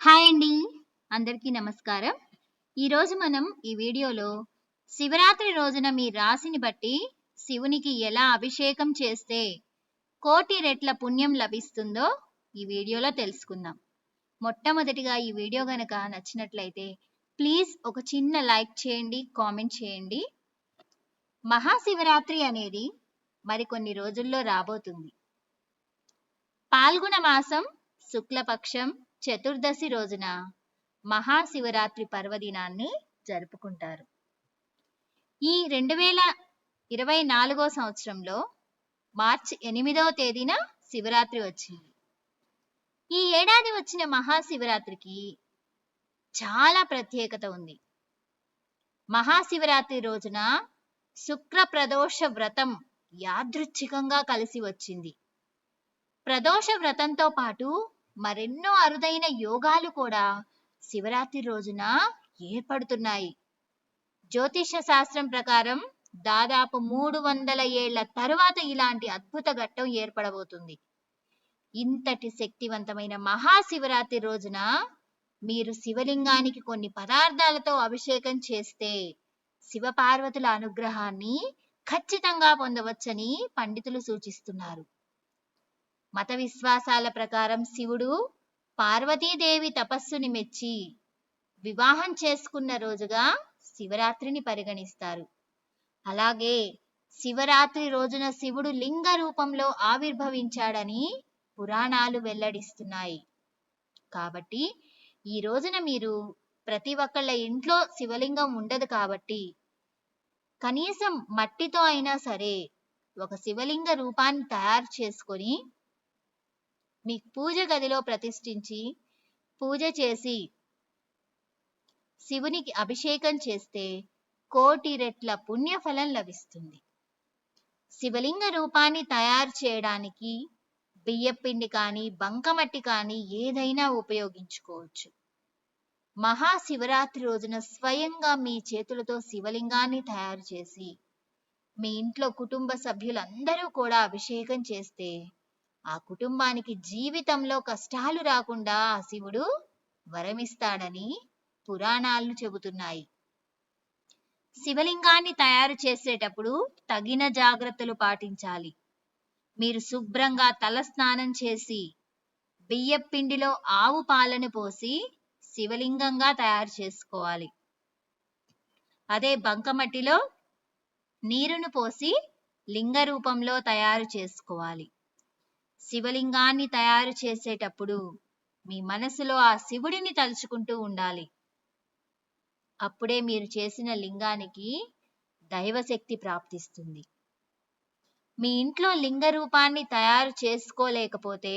Hi అండి. అందరికీ నమస్కారం. ఈరోజు మనం ఈ వీడియోలో శివరాత్రి రోజున మీ రాశిని బట్టి శివునికి ఎలా అభిషేకం చేస్తే కోటి రెట్ల పుణ్యం లభిస్తుందో ఈ వీడియోలో తెలుసుకుందాం. మొట్టమొదటిగా ఈ వీడియో గనక నచ్చినట్లయితే ప్లీజ్ ఒక చిన్న లైక్ చేయండి కామెంట్ చేయండి. మహాశివరాత్రి అనేది మరికొన్ని రోజుల్లో రాబోతుంది. పాల్గొన మాసం శుక్లపక్షం చతుర్దశి రోజున మహాశివరాత్రి పర్వదినాన్ని జరుపుకుంటారు. ఈ రెండు వేల ఇరవై నాలుగో సంవత్సరంలో మార్చి ఎనిమిదవ తేదీన శివరాత్రి వచ్చింది. ఈ ఏడాది వచ్చిన మహాశివరాత్రికి చాలా ప్రత్యేకత ఉంది. మహాశివరాత్రి రోజున శుక్ర ప్రదోష వ్రతం యాదృచ్ఛికంగా కలిసి వచ్చింది. ప్రదోష వ్రతంతో పాటు మరెన్నో అరుదైన యోగాలు కూడా శివరాత్రి రోజున ఏర్పడుతున్నాయి. జ్యోతిష శాస్త్రం ప్రకారం దాదాపు మూడు వందల ఏళ్ళ తరువాత ఇలాంటి అద్భుత ఘట్టం ఏర్పడబోతుంది. ఇంతటి శక్తివంతమైన మహాశివరాత్రి రోజున మీరు శివలింగానికి కొన్ని పదార్థాలతో అభిషేకం చేస్తే శివపార్వతుల అనుగ్రహాన్ని ఖచ్చితంగా పొందవచ్చని పండితులు సూచిస్తున్నారు. మత విశ్వాసాల ప్రకారం శివుడు పార్వతీదేవి తపస్సుని మెచ్చి వివాహం చేసుకున్న రోజుగా శివరాత్రిని పరిగణిస్తారు. అలాగే శివరాత్రి రోజున శివుడు లింగ రూపంలో ఆవిర్భవించాడని పురాణాలు వెల్లడిస్తున్నాయి. కాబట్టి ఈ రోజున మీరు ప్రతి ఒక్కళ్ళ ఇంట్లో శివలింగం ఉండదు కాబట్టి కనీసం మట్టితో అయినా సరే ఒక శివలింగ రూపాన్ని తయారు చేసుకొని మీ పూజ గదిలో ప్రతిష్ఠించి పూజ చేసి శివునికి అభిషేకం చేస్తే కోటి రెట్ల పుణ్యఫలం లభిస్తుంది. శివలింగ రూపాన్ని తయారు చేయడానికి బియ్యపిండి కానీ బంకమట్టి కానీ ఏదైనా ఉపయోగించుకోవచ్చు. మహాశివరాత్రి రోజున స్వయంగా మీ చేతులతో శివలింగాన్ని తయారు చేసి మీ ఇంట్లో కుటుంబ సభ్యులందరూ కూడా అభిషేకం చేస్తే ఆ కుటుంబానికి జీవితంలో కష్టాలు రాకుండా ఆ శివుడు వరమిస్తాడని పురాణాలు చెబుతున్నాయి. శివలింగాన్ని తయారు చేసేటప్పుడు తగిన జాగ్రత్తలు పాటించాలి. మీరు శుభ్రంగా తల స్నానం చేసి బియ్యపిండిలో ఆవు పాలను పోసి శివలింగంగా తయారు చేసుకోవాలి. అదే బంకమట్టిలో నీరును పోసి లింగ రూపంలో తయారు చేసుకోవాలి. శివలింగాన్ని తయారు చేసేటప్పుడు మీ మనసులో ఆ శివుడిని తలుచుకుంటూ ఉండాలి. అప్పుడే మీరు చేసిన లింగానికి దైవశక్తి ప్రాప్తిస్తుంది. మీ ఇంట్లో లింగ రూపాన్ని తయారు చేసుకోలేకపోతే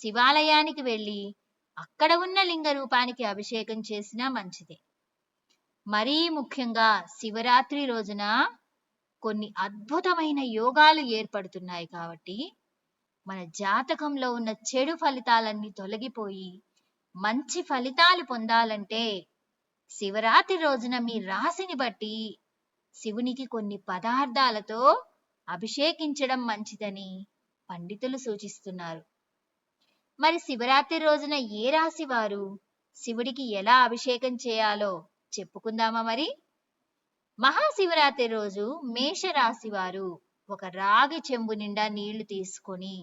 శివాలయానికి వెళ్ళి అక్కడ ఉన్న లింగ రూపానికి అభిషేకం చేసినా మంచిదే. మరీ ముఖ్యంగా శివరాత్రి రోజున కొన్ని అద్భుతమైన యోగాలు ఏర్పడుతున్నాయి కాబట్టి మన జాతకంలో ఉన్న చెడు ఫలితాలన్నీ తొలగిపోయి మంచి ఫలితాలు పొందాలంటే శివరాత్రి రోజున మీ రాశిని బట్టి శివునికి కొన్ని పదార్థాలతో అభిషేకించడం మంచిదని పండితులు సూచిస్తున్నారు. మరి శివరాత్రి రోజున ఏ రాశి వారు శివుడికి ఎలా అభిషేకం చేయాలో చెప్పుకుందామా మరి? మహాశివరాత్రి రోజు మేషరాశి వారు ఒక రాగి చెంబు నిండా నీళ్ళు తీసుకొని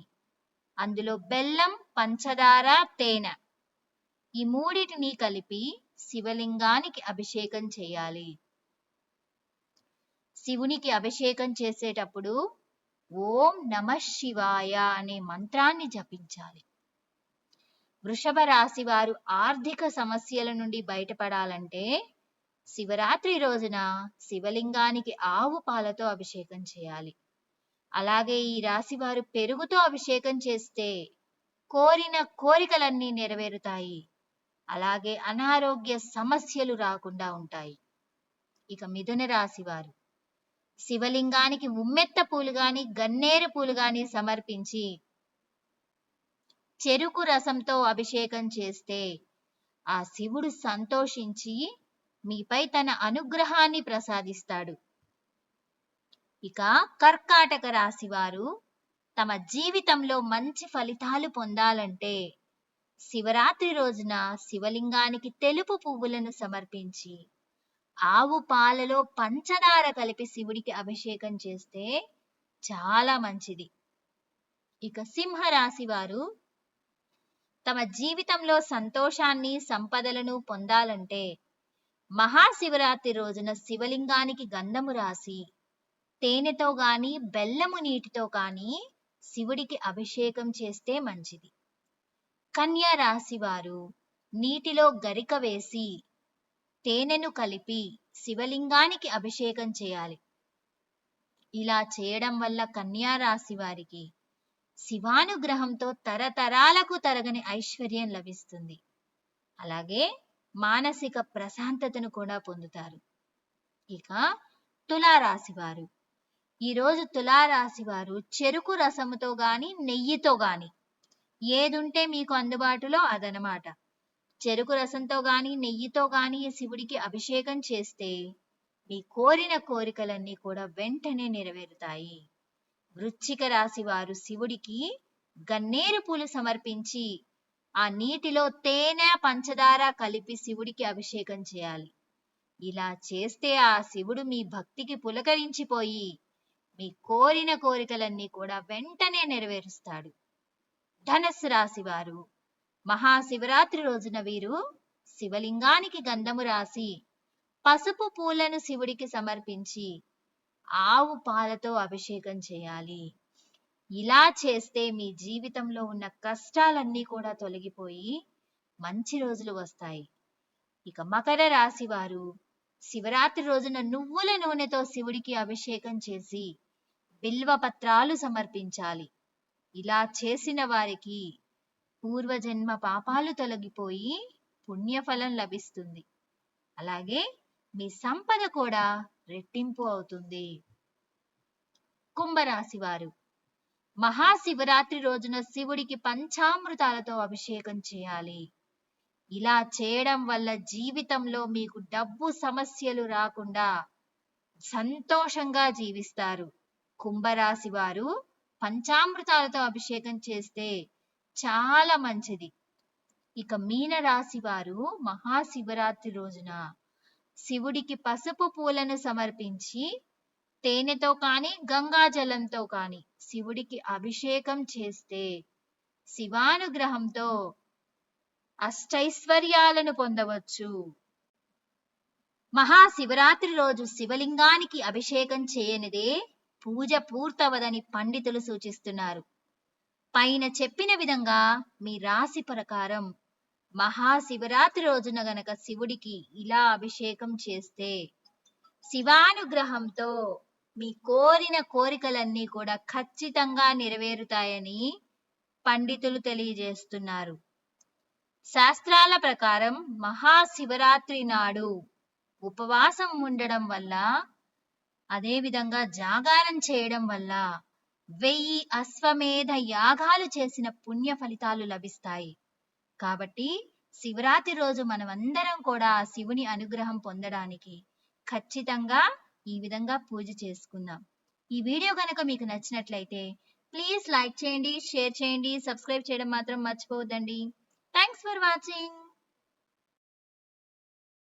అందులో బెల్లం పంచదార తేనె ఈ మూడిటిని కలిపి శివలింగానికి అభిషేకం చేయాలి. శివునికి అభిషేకం చేసేటప్పుడు ఓం నమ శివాయ అనే మంత్రాన్ని జపించాలి. వృషభ రాశి వారు ఆర్థిక సమస్యల నుండి బయటపడాలంటే శివరాత్రి రోజున శివలింగానికి ఆవు పాలతో అభిషేకం చేయాలి. అలాగే ఈ రాశి వారు పెరుగుతో అభిషేకం చేస్తే కోరిన కోరికలన్నీ నెరవేరుతాయి. అలాగే అనారోగ్య సమస్యలు రాకుండా ఉంటాయి. ఇక మిథున రాశి వారు శివలింగానికి ఉమ్మెత్త పూలు గాని గన్నేరు పూలు గాని సమర్పించి చెరుకు రసంతో అభిషేకం చేస్తే ఆ శివుడు సంతోషించి మీపై తన అనుగ్రహాన్ని ప్రసాదిస్తాడు. ఇక కర్కాటక రాశి వారు తమ జీవితంలో మంచి ఫలితాలు పొందాలంటే శివరాత్రి రోజున శివలింగానికి తెలుపు పువ్వులను సమర్పించి ఆవు పాలలో పంచదార కలిపి శివుడికి అభిషేకం చేస్తే చాలా మంచిది. ఇక సింహరాశి వారు తమ జీవితంలో సంతోషాన్ని సంపదలను పొందాలంటే మహాశివరాత్రి రోజున శివలింగానికి గంధము రాసి తేనెతో గాని బెల్లము నీటితో కానీ శివుడికి అభిషేకం చేస్తే మంచిది. కన్యా రాశి వారు నీటిలో గరిక వేసి తేనెను కలిపి శివలింగానికి అభిషేకం చేయాలి. ఇలా చేయడం వల్ల కన్యా రాశి వారికి శివానుగ్రహంతో తరతరాలకు తరగని ఐశ్వర్యం లభిస్తుంది. అలాగే మానసిక ప్రశాంతతను కూడా పొందుతారు. ఇక తులారాశి వారు. ఈరోజు తులారాశి వారు చెరుకు రసముతో గాని నెయ్యితో గాని ఏదుంటే మీకు అందుబాటులో అదనమాట. చెరుకు రసంతో గాని నెయ్యితో గాని శివుడికి అభిషేకం చేస్తే మీ కోరిన కోరికలన్నీ కూడా వెంటనే నెరవేరుతాయి. వృశ్చిక రాశి వారు శివుడికి గన్నేరు పూలు సమర్పించి ఆ నీటిలో తేనె పంచదార కలిపి శివుడికి అభిషేకం చేయాలి. ఇలా చేస్తే ఆ శివుడు మీ భక్తికి పులకరించిపోయి మీ కోరిన కోరికలన్నీ కూడా వెంటనే నెరవేరుస్తాడు. ధనస్సు రాశి వారు మహాశివరాత్రి రోజున వీరు శివలింగానికి గంధము రాసి పసుపు పూలను శివుడికి సమర్పించి ఆవు పాలతో అభిషేకం చేయాలి. ఇలా చేస్తే మీ జీవితంలో ఉన్న కష్టాలన్నీ కూడా తొలగిపోయి మంచి రోజులు వస్తాయి. ఇక మకర రాశి వారు శివరాత్రి రోజున నువ్వుల నూనెతో శివుడికి అభిషేకం చేసి బిల్వ పత్రాలు సమర్పించాలి. ఇలా చేసిన వారికి పూర్వజన్మ పాపాలు తొలగిపోయి పుణ్యఫలం లభిస్తుంది. అలాగే మీ సంపద కూడా రెట్టింపు అవుతుంది. కుంభరాశి వారు మహాశివరాత్రి రోజున శివుడికి పంచామృతాలతో అభిషేకం చేయాలి. ఇలా చేయడం వల్ల జీవితంలో మీకు డబ్బు సమస్యలు రాకుండా సంతోషంగా జీవిస్తారు. కుంభరాశి వారు పంచామృతాలతో అభిషేకం చేస్తే చాలా మంచిది. ఇక మీన రాశి వారు మహాశివరాత్రి రోజున శివుడికి పసుపు పూలను సమర్పించి తేనెతో కానీ గంగాజలంతో కానీ శివుడికి అభిషేకం చేస్తే శివానుగ్రహంతో అష్టైశ్వర్యాలను పొందవచ్చు. మహాశివరాత్రి రోజు శివలింగానికి అభిషేకం చేయనిదే పూజ పూర్తవదని పండితులు సూచిస్తున్నారు. పైన చెప్పిన విధంగా మీ రాశి ప్రకారం మహాశివరాత్రి రోజున గనక శివుడికి ఇలా అభిషేకం చేస్తే శివానుగ్రహంతో మీ కోరిన కోరికలన్నీ కూడా ఖచ్చితంగా నెరవేరుతాయని పండితులు తెలియజేస్తున్నారు. శాస్త్రాల ప్రకారం మహాశివరాత్రి నాడు ఉపవాసం ఉండడం వల్ల అదేవిధంగా జాగారం చేయడం వల్ల వెయ్యి అశ్వమేధ యాగాలు చేసిన పుణ్య ఫలితాలు లభిస్తాయి. కాబట్టి శివరాత్రి రోజు మనమందరం కూడా శివుని అనుగ్రహం పొందడానికి ఖచ్చితంగా ఈ విధంగా పూజ చేసుకుందాం. ఈ వీడియో కనుక మీకు నచ్చినట్లయితే ప్లీజ్ లైక్ చేయండి షేర్ చేయండి సబ్స్క్రైబ్ చేయడం మాత్రం మర్చిపోవద్దండి. Thanks for watching.